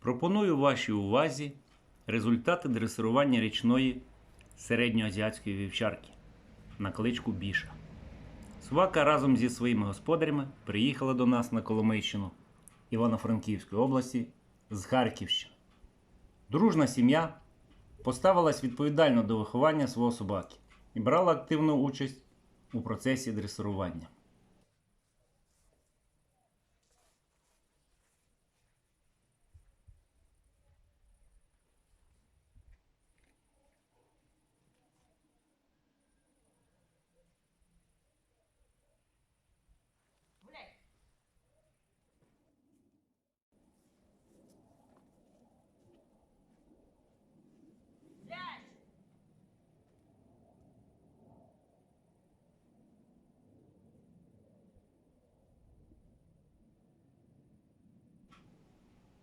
Пропоную вашій увазі результати дресирування річної середньоазіатської вівчарки на кличку Біша. Собака разом зі своїми господарями приїхала до нас на Коломийщину Івано-Франківської області з Харківщини. Дружна сім'я поставилась відповідально до виховання свого собаки і брала активну участь у процесі дресирування.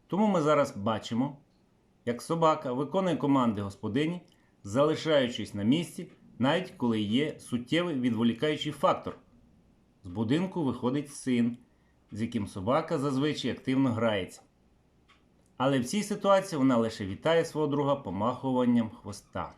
Тому ми зараз бачимо, як собака виконує команди господині, залишаючись на місці, навіть коли є суттєвий відволікаючий фактор. З будинку виходить син, з яким собака зазвичай активно грається. Але в цій ситуації вона лише вітає свого друга помахуванням хвоста.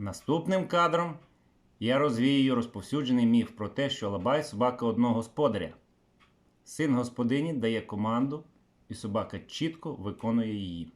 Наступним кадром я розвіюю розповсюджений міф про те, що Алабай собака одного господаря. Син господині дає команду, і собака чітко виконує її.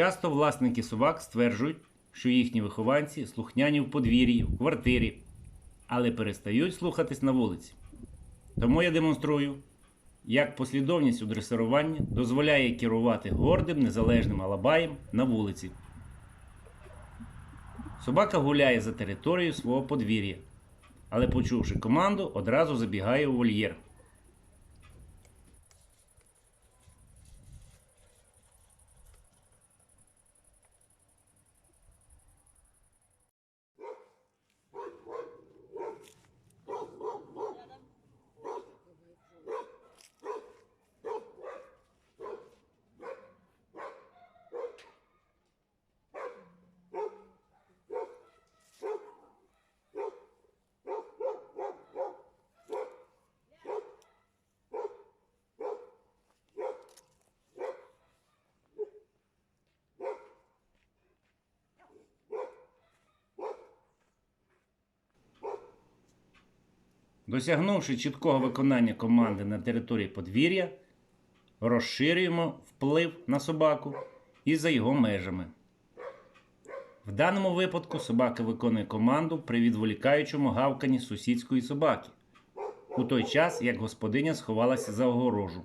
Часто власники собак стверджують, що їхні вихованці слухняні в подвір'ї, в квартирі, але перестають слухатись на вулиці. Тому я демонструю, як послідовність у дресируванні дозволяє керувати гордим незалежним алабаєм на вулиці. Собака гуляє за територією свого подвір'я, але, почувши команду, одразу забігає у вольєр. Досягнувши чіткого виконання команди на території подвір'я, розширюємо вплив на собаку і за його межами. В даному випадку собака виконує команду при відволікаючому гавканні сусідської собаки, у той час як господиня сховалася за огорожу.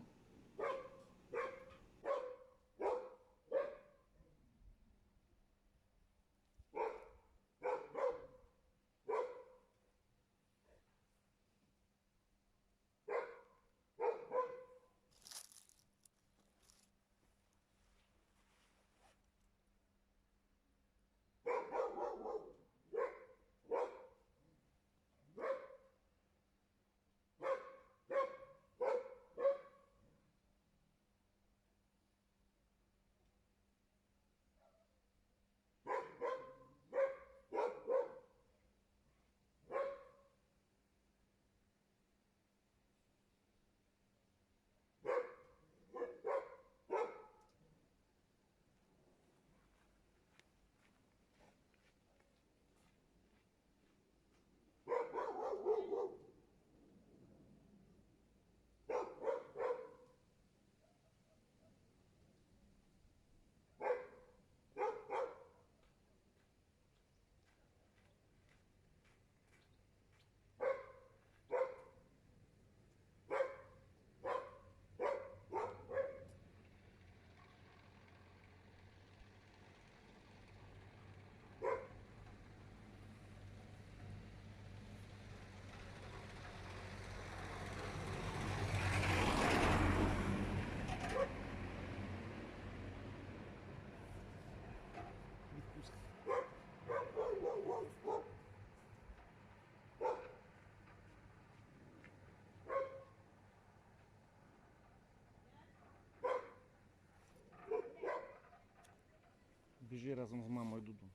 Біжи разом з мамою додому.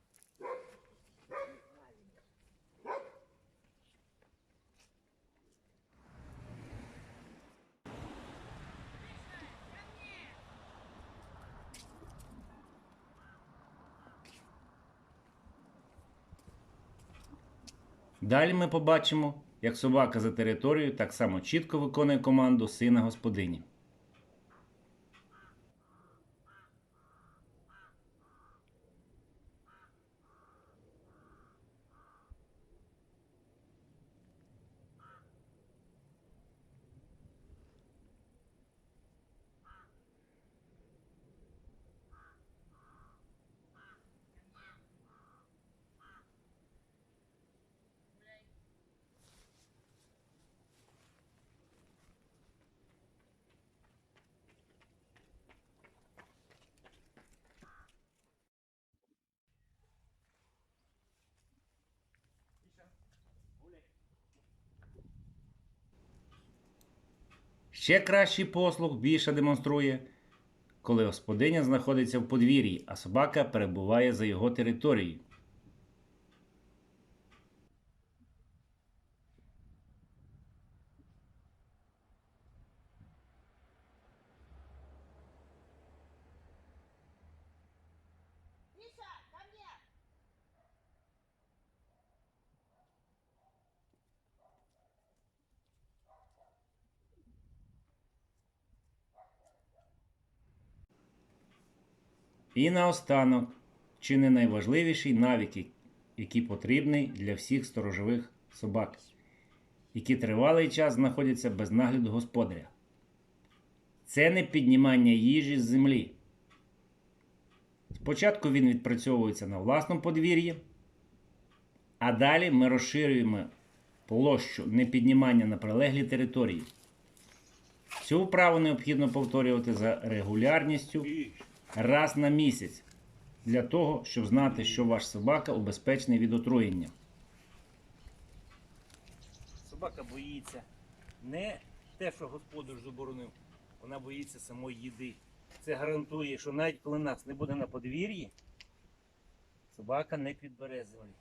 Далі ми побачимо, як собака за територією так само чітко виконує команду сина господині. Ще кращий послуг більше демонструє, коли господиня знаходиться в подвір'ї, а собака перебуває за його територією. І наостанок, чи не найважливіший навик, який потрібний для всіх сторожових собак, які тривалий час знаходяться без нагляду господаря. Це не піднімання їжі з землі. Спочатку він відпрацьовується на власному подвір'ї, а далі ми розширюємо площу непіднімання на прилеглі території. Цю вправу необхідно повторювати за регулярністю раз на місяць для того, щоб знати, що ваш собака убезпечений від отруєння. Собака боїться не те, що господар заборонив, вона боїться самої їди. Це гарантує, що навіть коли нас не буде на подвір'ї, собака не підбере землі.